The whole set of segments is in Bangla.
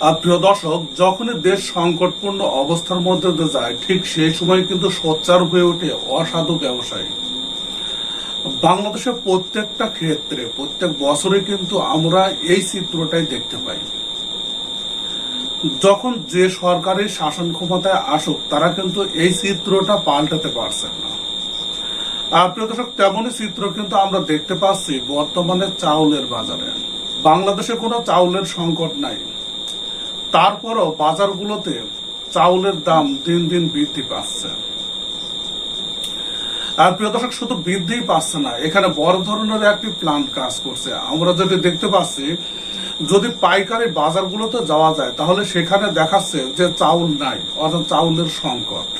প্রিয় দর্শক, যখনই দেশ সংকটপূর্ণ অবস্থার মধ্যে যায়, ঠিক সেই সময় কিন্তু সোচ্চার হয়ে ওঠে অসাধু ব্যবসায়ী। বাংলাদেশের প্রত্যেকটা ক্ষেত্রে, প্রত্যেক বছরে কিন্তু আমরা এই চিত্রটাই দেখতে পাই। যখন যে সরকারি শাসন ক্ষমতায় আসুক, তারা কিন্তু এই চিত্রটা পাল্টাতে পারছেন না। প্রিয় দর্শক, তেমনই চিত্র কিন্তু আমরা দেখতে পাচ্ছি বর্তমানে চাউলের বাজারে। বাংলাদেশে কোনো চাউলের সংকট নাই। তারপরও বাজারগুলোতে চাউলের দাম দিন দিন বৃদ্ধি পাচ্ছে। আর প্রিয় দর্শক, শুধু বৃদ্ধিই পাচ্ছে না, এখানে বড় ধরনের একটি প্ল্যান কাজ করছে। আমরা যদি দেখতে পাচ্ছি, যদি পাইকারি বাজারগুলোতে যাওয়া যায়, তাহলে সেখানে দেখাচ্ছে যে চাউল নাই, অর্থাৎ চাউলের সংকট।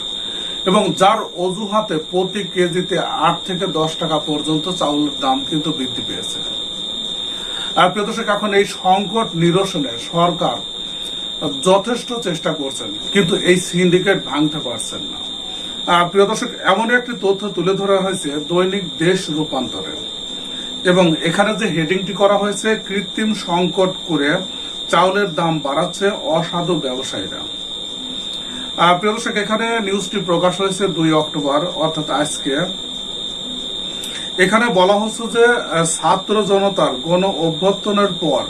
এবং যার অজুহাতে প্রতি কেজিতে আট থেকে দশ টাকা পর্যন্ত চাউলের দাম কিন্তু বৃদ্ধি পেয়েছে। আর প্রিয় দর্শক, এখন এই সংকট নিরসনে সরকার যথেষ্ট চেষ্টা করছেন, কিন্তু এই সিন্ডিকেট ভাঙতে পারছেন না। প্রিয় দর্শক এমন একটি তথ্য তুলে ধরা হয়েছে দৈনিক দেশ রূপান্তরে। এবং এখানে যে হেডিংটি করা হয়েছে, কৃত্রিম সংকট করে চাউলের দাম বাড়াচ্ছে অসাধু ব্যবসায়ীরা। প্রিয় দর্শক, এখানে নিউজটি প্রকাশ হয়েছে দুই অক্টোবর, অর্থাৎ আজকে। এখানে বলা হচ্ছে যে ছাত্র জনতার গণ অভ্যর্থনের পর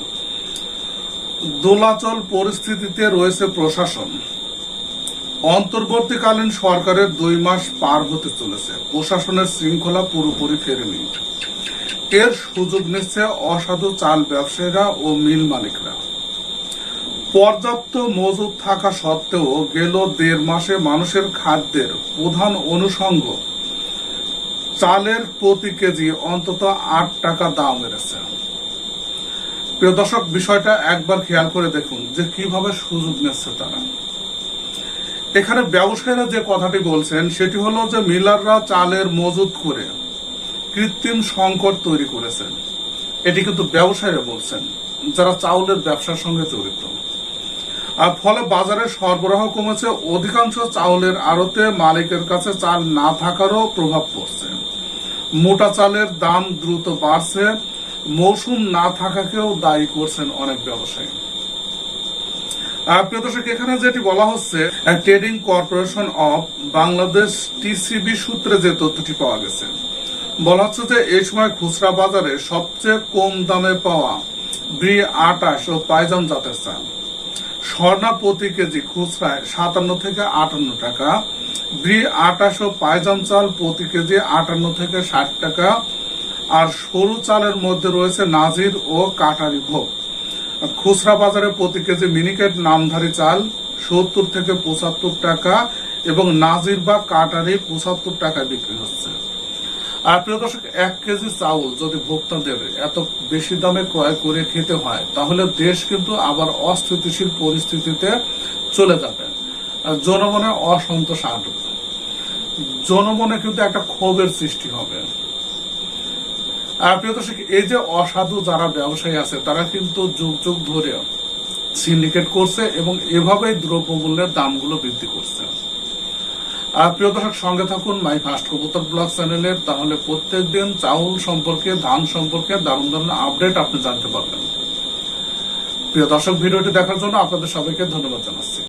দোলাচল পরিস্থিতিতে রয়েছে প্রশাসন। অন্তর্বর্তীকালীন সরকারের দুই মাস পার হতে চলেছে। প্রশাসনের শৃঙ্খলা পুরোপুরি ফেরেনি। এর সুযোগ নিচ্ছে অসাধু চাল ব্যবসায়ীরা ও মিল মালিকরা। পর্যাপ্ত মজুদ থাকা সত্ত্বেও গেল দেড় মাসে মানুষের খাদ্যের প্রধান অনুষঙ্গ, চালের প্রতি কেজি অন্তত আট টাকা দাম বেড়েছে। প্রিয় দর্শক, বিষয়টা একবার খেয়াল করে দেখুন যে কীভাবে সুযোগ নিচ্ছে তারা। এখানে ব্যবসায়ীরা যে কথাটি বলছেন, সেটি হলো যে মিলাররা চালের মজুত করে কৃত্রিম সংকট তৈরি করেছেন। এটি কিন্তু ব্যবসায়ীরা বলছেন, যারা চাউলের ব্যবসার সঙ্গে জড়িত। আর ফলে বাজারে সরবরাহ কমেছে, অধিকাংশ চাউলের আড়তে মালিকের কাছে চাল না থাকারও প্রভাব পড়ছে। মোটা চালের দাম দ্রুত বাড়ছে মৌসুম না থাকাকেও দায়ী করছেন অনেক ব্যবসায়ী। প্রিয় দর্শক, এখানে যেটি বলা হচ্ছে, trading corporation of Bangladesh TCB সূত্রে যে তথ্যটি পাওয়া গেছে। বলা হচ্ছে যে, এই সময় খুচরা বাজারে সবচেয়ে কম দামে পাওয়া ব্রি আটাশ ও পাইজাম জাতের চাল। স্বর্ণা প্রতি কেজি খুচরায় সাতান্ন থেকে আটান্ন টাকা, ব্রি আটাশ ও পাইজাম চাল প্রতি কেজি আটান্ন থেকে ষাট টাকা আর সরু চালের মধ্যে রয়েছে নাজির ও কাটারি ভোগ। খুচরা বাজারে প্রতি কেজি মিনিকেট নামধারী চাল সত্তর থেকে পঁচাত্তর টাকা এবং নাজির বা কাটারি পঁচাত্তর টাকায় বিক্রি হচ্ছে। আর প্রিয় দর্শক, এক কেজি চাউল যদি ভোক্তাদের এত বেশি দামে ক্রয় করে খেতে হয়, তাহলে দেশ কিন্তু আবার অস্থিতিশীল পরিস্থিতিতে চলে যাবে। জনমনে অসন্তোষ আসবে জনমনে কিন্তু একটা ক্ষোভের সৃষ্টি হবে। প্রিয় দর্শক, এই যে অসাধু যারা ব্যবসায়ী আছে, তারা কিন্তু যুগ যুগ ধরে সিন্ডিকেট করছে এবং এভাবেই দ্রব্যমূল্যের দামগুলো বৃদ্ধি করছে। আর প্রিয় দর্শক, সঙ্গে থাকুন মাই ফার্স্ট কবুতর ব্লগ চ্যানেলের তাহলে প্রত্যেক দিন চাউল সম্পর্কে, ধান সম্পর্কে দারুণ দারুণ আপডেট আপনি জানতে পারবেন। প্রিয় দর্শক, ভিডিওটি দেখার জন্য আপনাদের সবাইকে ধন্যবাদ জানাচ্ছি।